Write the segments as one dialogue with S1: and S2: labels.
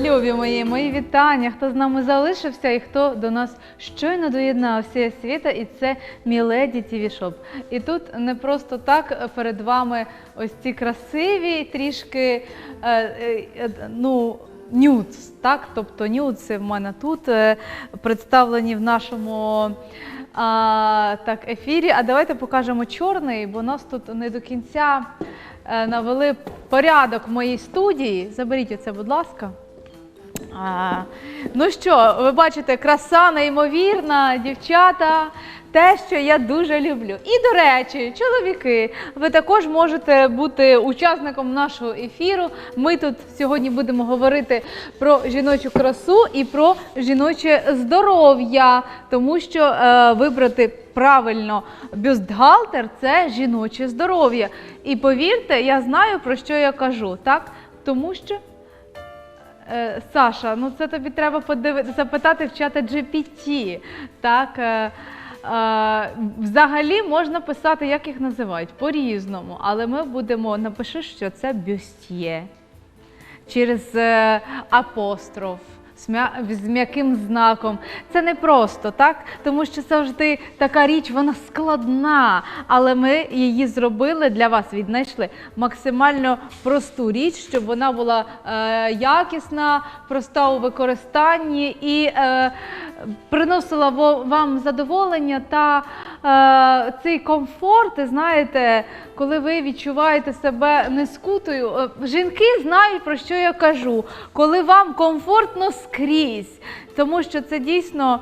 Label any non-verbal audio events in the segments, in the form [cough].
S1: Любі мої, мої вітання, хто з нами залишився і хто до нас щойно доєднався світа, і це Міледі ТВ Шоп. І тут не просто так перед вами ось ці красиві, трішки е, е, е, ну, нюц, так? Тобто нюци в мене тут представлені в нашому а, так, ефірі. А давайте покажемо чорний, бо нас тут не до кінця навели порядок в моїй студії. Заберіть оце, будь ласка. А, ну що, ви бачите, краса неймовірна, дівчата, те, що я дуже люблю. І до речі, чоловіки, ви також можете бути учасником нашого ефіру. Ми тут сьогодні будемо говорити про жіночу красу і про жіноче здоров'я, тому що е, вибрати правильно бюстгальтер це жіноче здоров'я. І повірте, я знаю про що я кажу, так? Тому що Саша, ну це тобі треба подивити, запитати в чата GPT. Так, е, е, взагалі можна писати, як їх називають, по-різному, але ми будемо напиши, що це бюстьє через е, апостроф. З м'яким знаком. Це не просто, так? Тому що завжди така річ, вона складна. Але ми її зробили для вас, віднайшли максимально просту річ, щоб вона була е, якісна, проста у використанні і е, приносила вам задоволення та цей комфорт, знаєте, коли ви відчуваєте себе не скутою. Е, Жінки знають, про що я кажу, коли вам комфортно скрізь. Тому що це дійсно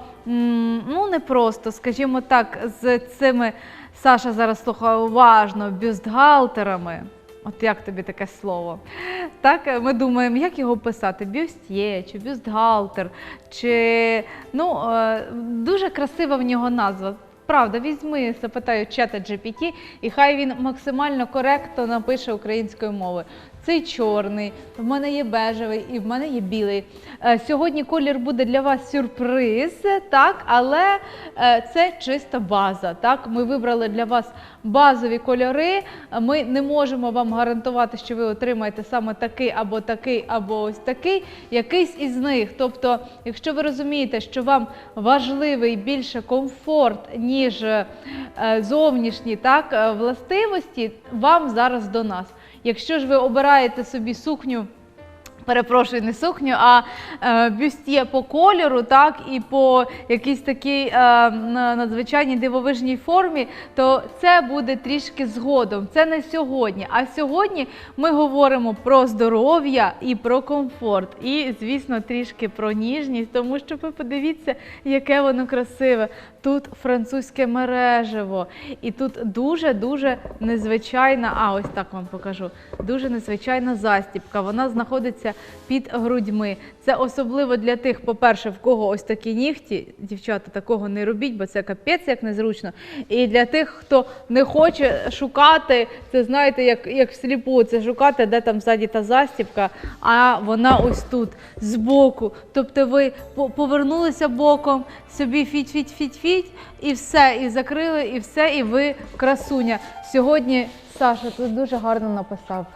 S1: ну, непросто, скажімо так, з цими Саша зараз слухає уважно, бюстгальтерами. От як тобі таке слово? Так, е, ми думаємо, як його писати: бюстє чи бюстгальтер, чи ну е, дуже красива в нього назва. Правда, візьми, запитаю чата GPT, і хай він максимально коректно напише українською мовою. Цей чорний, в мене є бежевий і в мене є білий. Е, Сьогодні колір буде для вас сюрприз, так, але е, це чиста база. Так, ми вибрали для вас базові кольори. Ми не можемо вам гарантувати, що ви отримаєте саме такий або такий, або ось такий, якийсь із них. Тобто, якщо ви розумієте, що вам важливий більше комфорт, ніж е, зовнішні так, властивості, вам зараз до нас. Якщо ж ви обираєте собі сукню, перепрошую, не сукню, а е, бюстє по кольору, так, і по якійсь такій е, надзвичайній дивовижній формі, то це буде трішки згодом. Це не сьогодні. А сьогодні ми говоримо про здоров'я і про комфорт. І, звісно, трішки про ніжність, тому що ви подивіться, яке воно красиве. Тут французьке мережево, і тут дуже-дуже незвичайна, а ось так вам покажу. Дуже незвичайна застібка. Вона знаходиться під грудьми. Це особливо для тих, по-перше, в кого ось такі нігті. Дівчата, такого не робіть, бо це капець як незручно. І для тих, хто не хоче шукати, це знаєте, як, як всліпу, це шукати, де там ззаді та застібка, а вона ось тут, збоку. Тобто ви по- повернулися боком, собі фіть-фіть-фіть-фіть, і все, і закрили, і все, і ви красуня. Сьогодні Саша тут дуже гарно написав.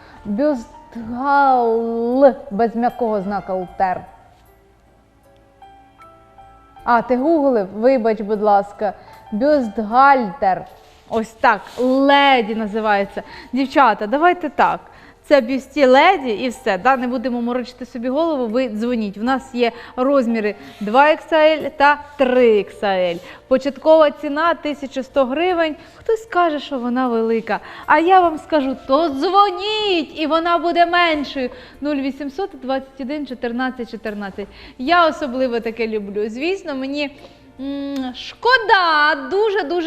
S1: Бюстгал без м'якого знака утер. А, ти гуглив? Вибач, будь ласка. Бюстгальтер. Ось так, леді називається. Дівчата, давайте так. Це бюсті леді і все. Да? Не будемо морочити собі голову, ви дзвоніть. У нас є розміри 2XL та 3XL. Початкова ціна 1100 гривень. Хтось скаже, що вона велика. А я вам скажу, то дзвоніть, і вона буде меншою. 0800 21 14 14. Я особливо таке люблю. Звісно, мені. М, Шкода,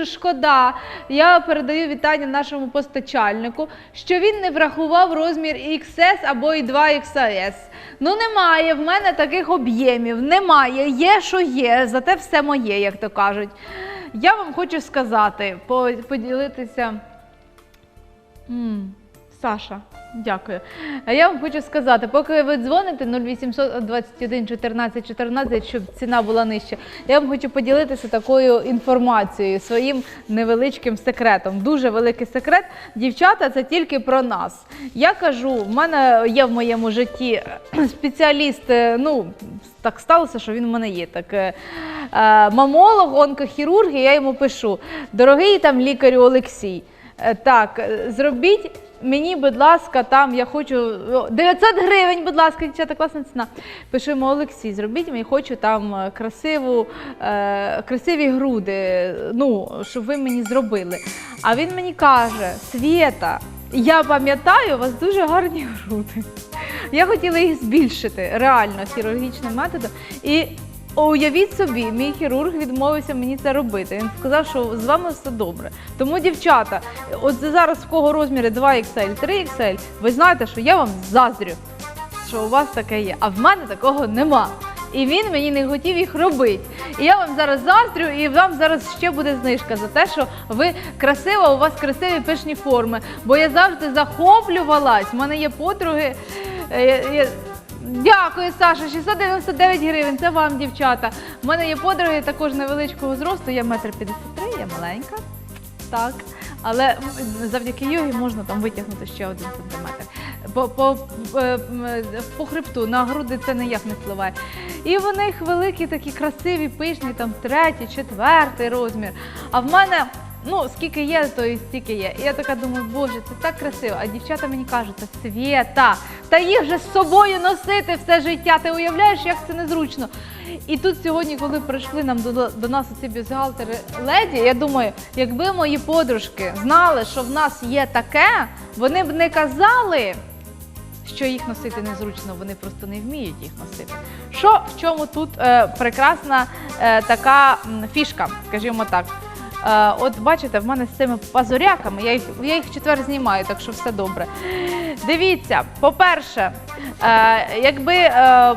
S1: шкода. Я передаю вітання нашому постачальнику, що він не врахував розмір XS або і 2XS. Ну, немає в мене таких об'ємів. Немає. Є, що є, зате все моє, як то кажуть. Я вам хочу сказати, по- поділитися. Саша, Дякую. А я вам хочу сказати, поки ви дзвоните 0800 21 14 14, щоб ціна була нижча, я вам хочу поділитися такою інформацією, своїм невеличким секретом. Дуже великий секрет. Дівчата, це тільки про нас. Я кажу, в мене є в моєму житті [clears throat] спеціаліст, е, ну, так сталося, що він в мене є. Так, е, е, мамолог, онкохірург, і я йому пишу: дорогий там лікарю Олексій. Е, Так, е, зробіть мені, будь ласка, там я хочу 900 гривень, будь ласка, дівчата, класна ціна. Пишу йому Олексій, зробіть мені, хочу там е, красиву, е, красиві груди, ну, щоб ви мені зробили. А він мені каже: Свєта, я пам'ятаю, у вас дуже гарні груди. Я хотіла їх збільшити реально хірургічним методом. І уявіть собі, мій хірург відмовився мені це робити. Він сказав, що з вами все добре. Тому, дівчата, от зараз в кого розміри 2XL, 3XL, ви знаєте, що я вам заздрю, що у вас таке є, а в мене такого нема. І він мені не хотів їх робити. І я вам зараз заздрю, і вам зараз ще буде знижка за те, що ви красива, у вас красиві пишні форми. Бо я завжди захоплювалась. У мене є подруги. е, я- я- Дякую, Саша. 699 гривень. Це вам, дівчата. У мене є подруги також невеличкого зросту. Я метр 53, я маленька. Так. Але завдяки йогі можна там витягнути ще один сантиметр. По, по, е, е, по хребту на груди це ніяк не впливає. І в них великі, такі красиві, пишні, там третій, четвертий розмір. А в мене. Ну, скільки є, то і стільки є. І я така думаю, боже, це так красиво. А дівчата мені кажуть, це Свєта, та їх же з собою носити все життя. Ти уявляєш, як це незручно. І тут сьогодні, коли прийшли нам до, до нас ці бюстгальтери леді, я думаю, якби мої подружки знали, що в нас є таке, вони б не казали, що їх носити незручно, вони просто не вміють їх носити. Що в чому тут е, прекрасна е, така фішка, скажімо так. От бачите, в мене з цими пазуряками, я їх, я їх четвер знімаю, так що все добре. Дивіться, по-перше, е, якби е,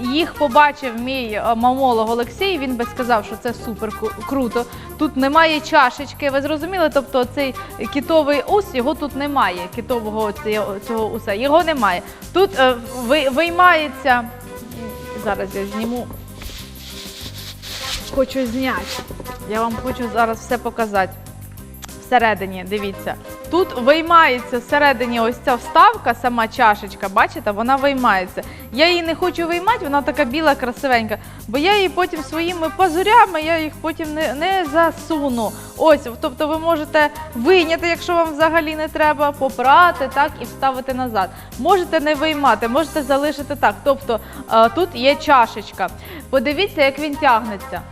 S1: їх побачив мій е, мамолог Олексій, він би сказав, що це супер круто. Тут немає чашечки, ви зрозуміли? Тобто цей кітовий ус, його тут немає. Кітового цього, уса, його немає. Тут виймається. Зараз я зніму. Хочу зняти. Я вам хочу зараз все показати. Всередині, дивіться. Тут виймається всередині ось ця вставка, сама чашечка, бачите, вона виймається. Я її не хочу виймати, вона така біла, красивенька, бо я її потім своїми пазурями, я їх потім не, не засуну. Ось, тобто ви можете вийняти, якщо вам взагалі не треба, попрати так і вставити назад. Можете не виймати, можете залишити так. Тобто е, тут є чашечка. Подивіться, як він тягнеться.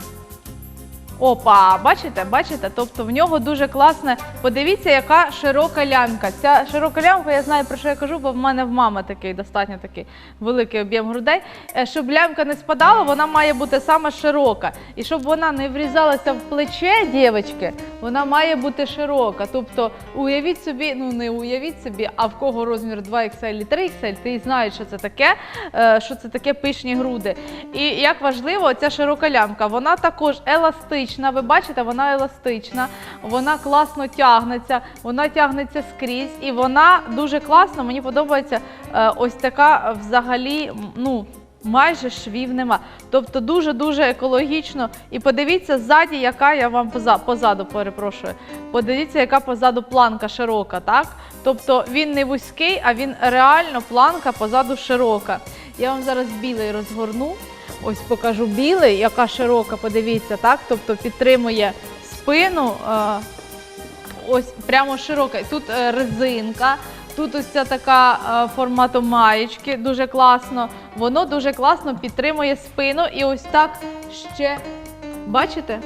S1: Опа, бачите, бачите? Тобто в нього дуже класне. Подивіться, яка широка лямка. Ця широка лямка, я знаю про що я кажу, бо в мене в мами такий достатньо такий великий об'єм грудей. Е, Щоб лямка не спадала, вона має бути саме широка. І щоб вона не врізалася в плече дівчинки, вона має бути широка. Тобто, уявіть собі, ну не уявіть собі, а в кого розмір 2XL і 3XL, ти знаєш, що це таке, е, що це таке пишні груди. І як важливо, ця широка лямка, вона також еластична. Ви бачите, вона еластична, вона класно тягнеться, вона тягнеться скрізь, і вона дуже класно. Мені подобається е, ось така взагалі, ну. Майже швів нема. Тобто дуже-дуже екологічно. І подивіться ззаді, яка я вам поза, позаду перепрошую. Подивіться, яка позаду планка широка, так? Тобто він не вузький, а він реально планка позаду широка. Я вам зараз білий розгорну. Ось покажу білий, яка широка, подивіться, так? Тобто підтримує спину. е, ось прямо широка. Тут е, резинка. Тут ось ця така е, формату маєчки, дуже класно. Воно дуже класно підтримує спину і ось так ще. Бачите?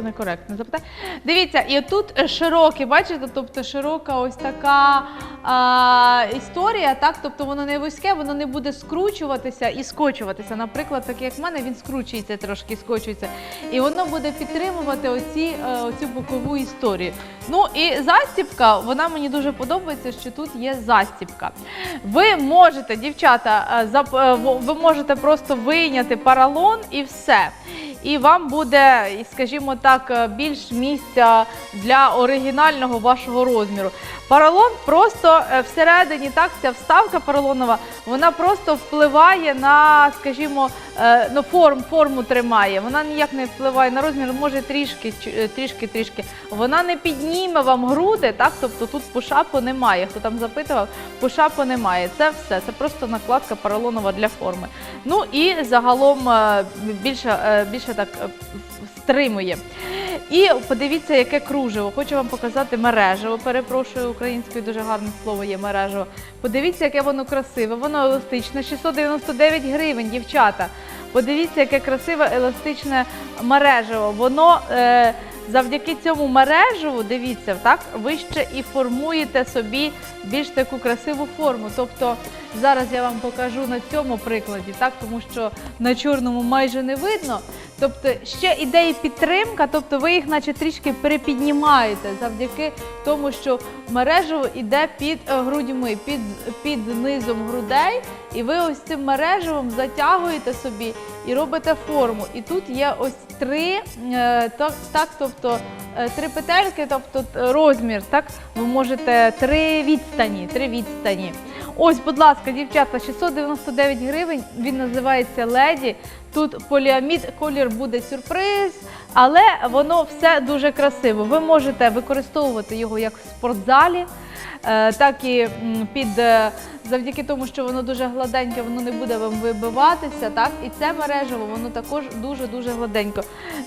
S1: Це некоректне запитання. Дивіться, і тут е, широкі, бачите, тобто широка ось така а, історія, так? Тобто воно не вузьке, воно не буде скручуватися і скочуватися. Наприклад, такий як в мене, він скручується трошки, скочується. І воно буде підтримувати оці, е, оцю бокову історію. Ну і застібка, вона мені дуже подобається, що тут є застібка. Ви можете, дівчата, е, е, ви можете просто вийняти паралон і все. І вам буде, скажімо так, е, більш місця для оригінального вашого розміру. Поролон просто е, всередині, так, ця вставка поролонова, вона просто впливає на, скажімо, е, ну, форм, форму тримає. Вона ніяк не впливає на розмір, може трішки, е, трішки, трішки. Вона не підніме вам груди, так, тобто тут пушапу немає. Хто там запитував, пушапу немає. Це все, це просто накладка поролонова для форми. Ну і загалом більше, більше так стримує. І подивіться, яке кружево. Хочу вам показати мережево. Перепрошую, українською дуже гарне слово є мережево. Подивіться, яке воно красиве. Воно еластичне, 699 гривень, дівчата. Подивіться, яке красиве еластичне мережево. Воно е, завдяки цьому мережеву, дивіться, так, ви ще і формуєте собі більш таку красиву форму. Тобто зараз я вам покажу на цьому прикладі, так, тому що на чорному майже не видно. Тобто ще іде і підтримка, тобто ви їх наче трішки перепіднімаєте завдяки тому, що мережево йде під е, грудьми, під, під низом грудей, і ви ось цим мережевим затягуєте собі і робите форму. І тут є ось три, е, так, так, тобто е, три петельки, тобто розмір, так, ви можете три відстані, три відстані. Ось, будь ласка, дівчата, 699 гривень. Він називається леді. Тут поліамід, колір буде сюрприз, але воно все дуже красиво. Ви можете використовувати його як в спортзалі, е, так і під е, завдяки тому, що воно дуже гладеньке, воно не буде вам вибиватися. Так, і це мережево, воно також дуже дуже гладенько.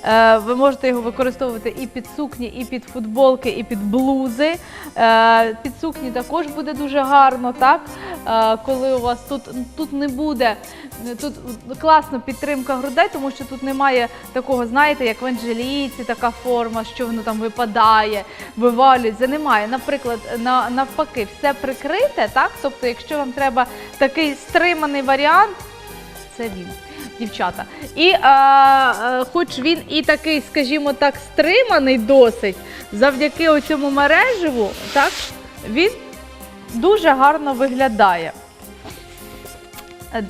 S1: Е, Ви можете його використовувати і під сукні, і під футболки, і під блузи. Е, Під сукні також буде дуже гарно, так Е, коли у вас тут, тут не буде. Тут класна підтримка грудей, тому що тут немає такого, знаєте, як в Анжеліці, така форма, що воно там випадає, вивалюється. Немає. Наприклад, на, навпаки, все прикрите, так? Тобто, якщо вам треба такий стриманий варіант, це він. Дівчата. І е, е, хоч він і такий, скажімо так, стриманий досить, завдяки оцьому мереживу, так, він дуже гарно виглядає. Е,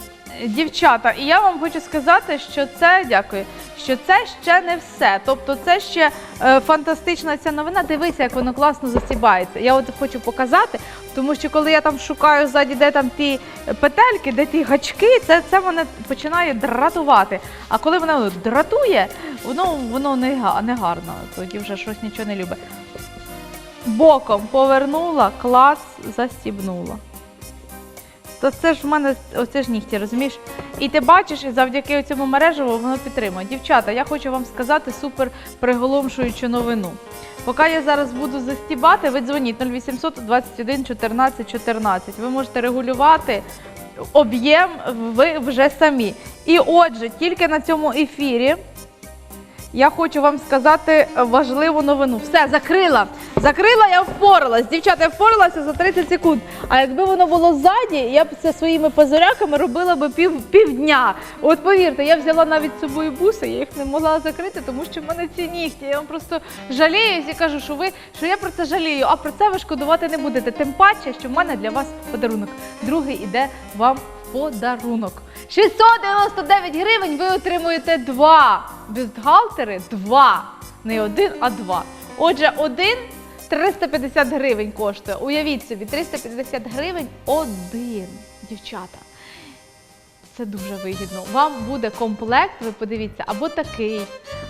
S1: Дівчата, і я вам хочу сказати, що це дякую. Що це ще не все. Тобто, це ще е, фантастична ця новина. Дивися, як воно класно засібається. Я от хочу показати, тому що коли я там шукаю ззаді, де там ті петельки, де ті гачки, це, це мене починає дратувати. А коли воно дратує, воно, воно не, не гарно. Тоді вже щось нічого не любить. Боком повернула, клас, застібнула. То це ж в мене оце ж нігті, розумієш? І ти бачиш, і завдяки цьому мережеву воно підтримує. Дівчата, я хочу вам сказати супер приголомшуючу новину. Поки я зараз буду застібати, ви дзвоніть 0800 21 14 14. Ви можете регулювати об'єм ви вже самі. І отже, тільки на цьому ефірі я хочу вам сказати важливу новину. Все, закрила. Закрила, я впоралась. Дівчата, я впоралася за 30 секунд. А якби воно було ззаді, я б це своїми позоряками робила би пів, півдня. От повірте, я взяла навіть з собою буси, я їх не могла закрити, тому що в мене ці нігті. Я вам просто жаліюсь і кажу, що ви що я про це жалію, а про це ви шкодувати не будете. Тим паче, що в мене для вас подарунок. Другий іде вам подарунок. 699 гривень ви отримуєте два бюстгальтери, два. Не один, а два. Отже, один 350 гривень коштує. Уявіть собі, 350 гривень один, дівчата. Це дуже вигідно. Вам буде комплект, ви подивіться, або такий,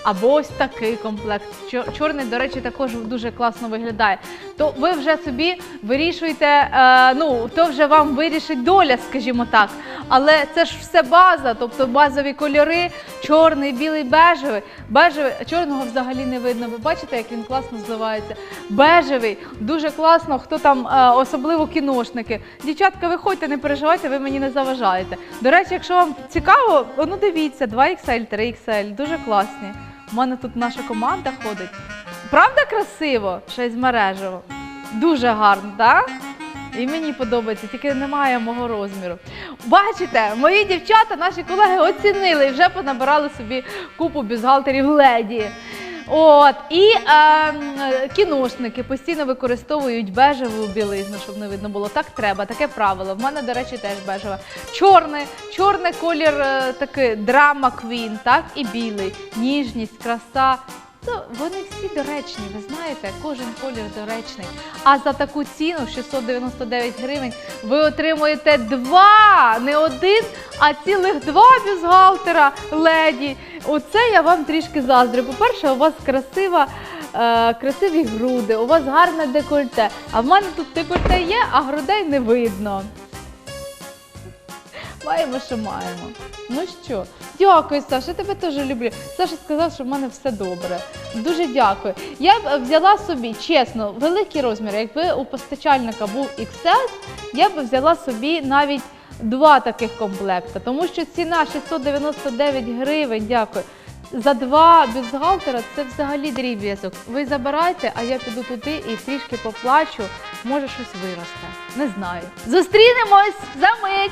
S1: або ось такий комплект. Чор- Чорний, до речі, також дуже класно виглядає. То ви вже собі вирішуєте, е, ну то вже вам вирішить доля, скажімо так. Але це ж все база, тобто базові кольори, чорний, білий, бежевий. Бежевий, чорного взагалі не видно. Ви бачите, як він класно зливається. Бежевий, дуже класно, хто там, е, особливо кіношники. Дівчатка, виходьте, не переживайте, ви мені не заважаєте. До речі, якщо вам цікаво, ну дивіться, 2XL, 3XL, дуже класні. У мене тут наша команда ходить. Правда красиво? Ще з мережево. Дуже гарно, так? І мені подобається, тільки немає мого розміру. Бачите, мої дівчата, наші колеги оцінили і вже понабирали собі купу бюзгалтерів леді. От і е, кіношники постійно використовують бежеву білизну, щоб не видно було. Так треба, таке правило. В мене, до речі, теж бежева. Чорне, чорний колір е, такий драма квін, так і білий, ніжність, краса. Ну, вони всі доречні, ви знаєте, кожен колір доречний. А за таку ціну 699 гривень ви отримуєте два, не один, а цілих два бюстгальтера леді. Оце я вам трішки заздрю. По-перше, у вас красива, е, красиві груди, у вас гарне декольте. А в мене тут декольте є, а грудей не видно. Маємо, що маємо. Ну що, дякую, Саша, я тебе теж люблю. Саша сказав, що в мене все добре. Дуже дякую. Я б взяла собі, чесно, великий розмір. Якби у постачальника був XS, я б взяла собі навіть два таких комплекта, тому що ціна 699 гривень, дякую. За два бюстгальтера це взагалі дріб'язок. Ви забирайте, а я піду туди і трішки поплачу. Може щось виросте. Не знаю. Зустрінемось за мить.